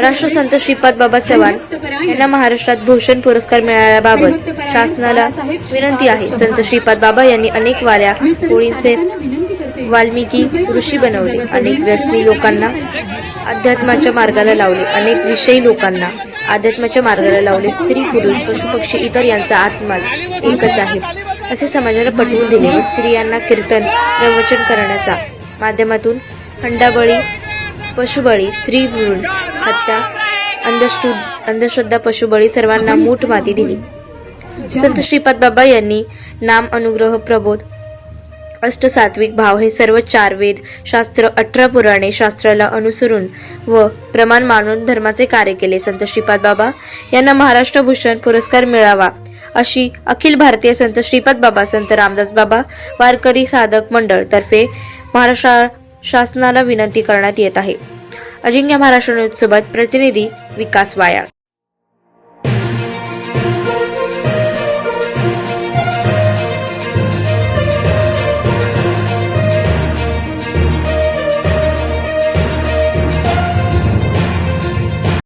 राष्ट्रसंत श्रीपाद बाबा चव्हाण यांना महाराष्ट्रात भूषण पुरस्कार मिळाल्याबाबत शासनाला विनंती आहे. संत श्रीपाद बाबा यांनी अनेक वाऱ्या होळींचे वाल्मिकी ऋषी बनवले. अनेक व्यसनी लोकांना अध्यात्माच्या मार्गाला लावले. अनेक विषयी लोकांना अध्यात्माच्या मार्गाला लावले. स्त्री पुरुष पशुपक्षी इतर यांचा आत्मा एकच आहे. असे समाजाला पटवून दिले व स्त्रियांना कीर्तन प्रवचन करण्याचा माध्यमातून हंडाबळी पशुबळी स्त्री भ्रूण हत्या अंधश्रद्ध अंधश्रद्धा पशुबळी सर्वांना मूठ माती दिली. संत श्रीपाद बाबा यांनी नाम अनुग्रह प्रबोध अष्टसात्विक भाव हे सर्व चार वेद शास्त्र अठरा पुराणे शास्त्राला अनुसरून व प्रमाण मानून धर्माचे कार्य केले. संत श्रीपाद बाबा यांना महाराष्ट्र भूषण पुरस्कार मिळावा अशी अखिल भारतीय संत श्रीपाद बाबा संत रामदास बाबा वारकरी साधक मंडळ तर्फे महाराष्ट्र शासनाला विनंती करण्यात येत आहे. अजिंक्य महाराष्ट्र उत्सवात प्रतिनिधी विकास वायाळ.